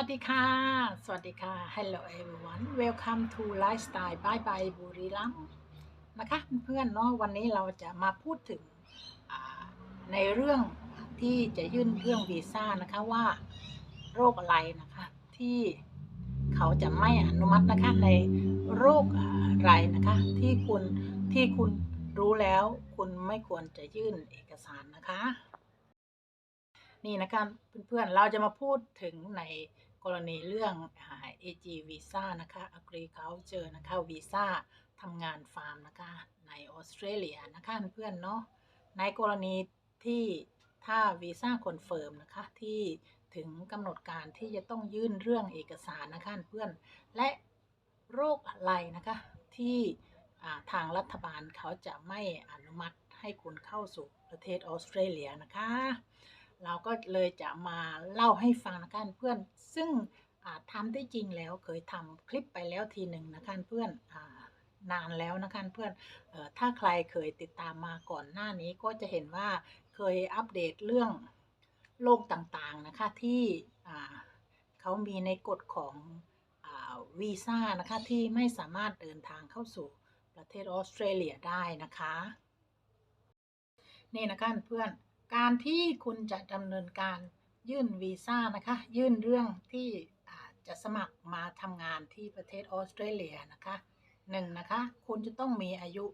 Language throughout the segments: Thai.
วัสดีค่ะ สวัสดีค่ะ Hello everyone Welcome to Lifestyle Bye Bye บุรีรัมย์นะคะเพื่อนเนาะวันนี้เราจะมาพูดถึงในเรื่องที่จะยื่นเรื่องวีซ่านะคะว่าโรคอะไรนะคะ ที่เขาจะไม่อนุมัตินะคะในโรคอะไรนะคะ ที่คุณที่คุณรู้แล้ว คุณไม่ควรจะยื่นเอกสารนะคะนี่นะคะเพื่อนๆ เราจะมาพูดถึงใน กรณีเรื่องอ่า AG Visa นะคะ Agriculture นะคะ Visa ทำงานฟาร์มนะคะในออสเตรเลียนะคะเพื่อนเนาะในกรณีที่ถ้าวีซ่าคอนเฟิร์มนะคะที่ถึงกำหนดการที่จะต้องยื่นเรื่องเอกสารนะคะเพื่อนและโรคอะไรนะคะที่ทางรัฐบาลเขาจะไม่อนุมัติให้คุณเข้าสู่ประเทศออสเตรเลียนะคะ เราก็เลยจะมาเล่าให้ฟังนะคะเพื่อน ซึ่งทำได้จริงแล้วเคยทำคลิปไปแล้วทีหนึ่งนะคะเพื่อนอนานแล้วนะคะเพื่อนอถ้าใครเคยติดตามมาก่อนหน้านี้ก็จะเห็นว่าเคยอัปเดตเรื่องโรคต่างๆนะคะที่เขามีในกฎของวีซ่านะคะที่ไม่สามารถเดินทางเข้าสู่ประเทศออสเตรเลียได้นะคะ นี่นะคะเพื่อน การที่คุณจะดำเนินการยื่นวีซ่านะคะ ยื่นเรื่องที่จะสมัครมาทำงานที่ประเทศออสเตรเลียนะคะหนึ่งนะคะ คุณจะต้องมีอายุ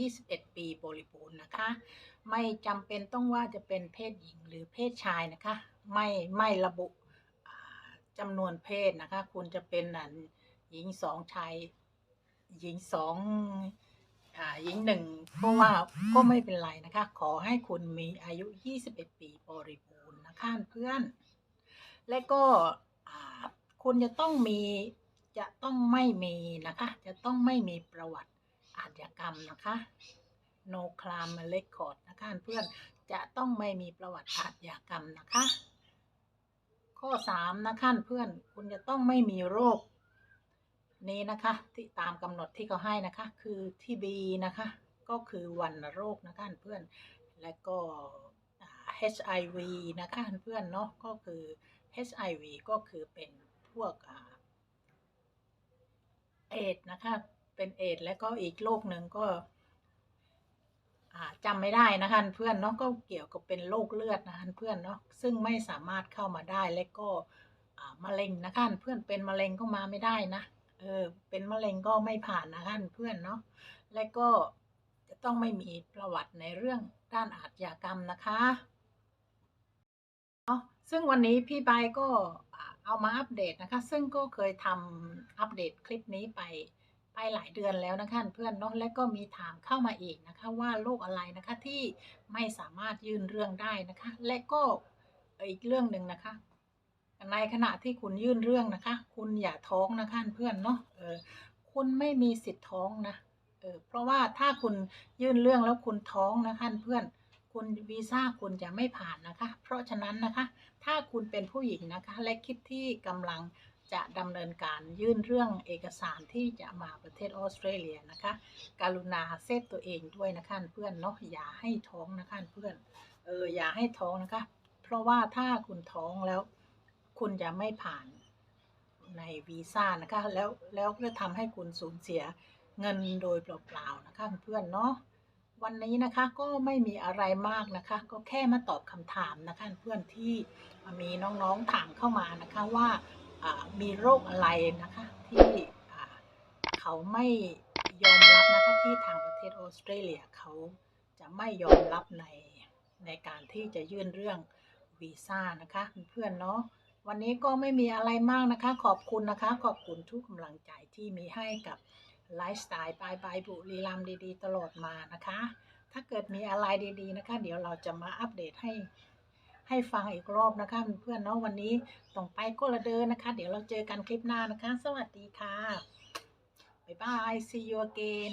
21 ปีบริบูรณ์นะคะ ไม่จำเป็นต้องว่าจะเป็นเพศหญิงหรือเพศชายนะคะ ไม่ไม่ระบุอ่าจำนวนเพศนะคะ คุณจะเป็นหญิงสองชายหญิงสอง หญิงหนึ่งเพราะว่าก็ไม่เป็นไรนะคะ ขอให้คุณมีอายุ 21 ปีบริบูรณ์นะคะเพื่อน และก็อ่าคุณจะต้องมีจะต้องไม่มีนะคะ จะต้องไม่มีประวัติอาชญากรรมนะคะ no crime record นะคะเพื่อนจะต้องไม่มีประวัติอาชญากรรมนะคะ ข้อ 3 นะคะเพื่อนคุณจะต้องไม่มีโรค นี้นะคะที่ตามกำหนดที่เขาให้นะคะ คือที่บีนะคะ ก็คือวันโรคนะคะเพื่อนและก็อ่า HIV นะคะเพื่อนเนาะก็คือ HIV ก็คือเป็นพวกเอดนะคะเป็นเอดแล้วก็อีกโรคหนึ่งก็อ่าจำไม่ได้นะคะเพื่อนเนาะก็เกี่ยวกับเป็นโรคเลือดนะคะเพื่อนเนาะซึ่งไม่สามารถเข้ามาได้และก็มะเร็งนะคะเพื่อนเป็นมะเร็งก็มาไม่ได้นะ เออเป็นมะเร็งก็ไม่ผ่านนะคะเพื่อนเนาะและก็จะต้องไม่มีประวัติในเรื่องด้านอาชญากรรมนะคะเนาะซึ่งวันนี้พี่ใบก็เอามาอัปเดตนะคะ ซึ่งก็เคยทำอัปเดตคลิปนี้ไปไปหลายเดือนแล้วนะคะเพื่อนเนาะและก็มีถามเข้ามาอีกนะคะว่าโรคอะไรนะคะที่ไม่สามารถยื่นเรื่องได้นะคะ และก็อีกเรื่องหนึ่งนะคะ ในขณะที่คุณยื่นเรื่องนะคะ คุณอย่าท้องนะคะเพื่อนเนาะเออคุณไม่มีสิทธิ์ท้องนะเออเพราะว่าถ้าคุณยื่นเรื่องแล้วคุณท้องนะคะเพื่อน คุณวีซ่าคุณจะไม่ผ่านนะคะ เพราะฉะนั้นนะคะ ถ้าคุณเป็นผู้หญิงนะคะ และคิดที่กำลังจะดำเนินการยื่นเรื่องเอกสารที่จะมาประเทศออสเตรเลียนะคะ กรุณาเซฟตัวเองด้วยนะคะเพื่อนเนาะอย่าให้ท้องนะคะเพื่อนเอออย่าให้ท้องนะคะ เพราะว่าถ้าคุณท้องแล้ว คุณจะไม่ผ่านในวีซ่านะคะ แล้วแล้วก็ทำให้คุณสูญเสียเงินโดยเปล่าๆนะคะเพื่อนเนาะวันนี้นะคะก็ไม่มีอะไรมากนะคะ ก็แค่มาตอบคำถามนะคะเพื่อนที่มีน้องๆถามเข้ามานะคะว่าอ่ามีโรคอะไรนะคะที่อ่าเขาไม่ยอมรับนะคะที่ทางประเทศออสเตรเลียเขาจะไม่ยอมรับในในการที่จะยื่นเรื่องวีซ่านะคะเพื่อนเนาะ วันนี้ก็ไม่มีอะไรมากนะคะ ขอบคุณนะคะ ขอบคุณทุกกำลังใจที่มีให้กับไลฟ์สไตล์ปลายปลายบุรีรัมดีๆ ตลอดมานะคะ ถ้าเกิดมีอะไรดีๆนะคะ เดี๋ยวเราจะมาอัปเดตให้ให้ฟังอีกรอบนะคะเพื่อนๆเนาะวันนี้ต้องไปก็ละเดินนะคะ เดี๋ยวเราเจอกันคลิปหน้านะคะ สวัสดีค่ะ บ๊ายบาย see you again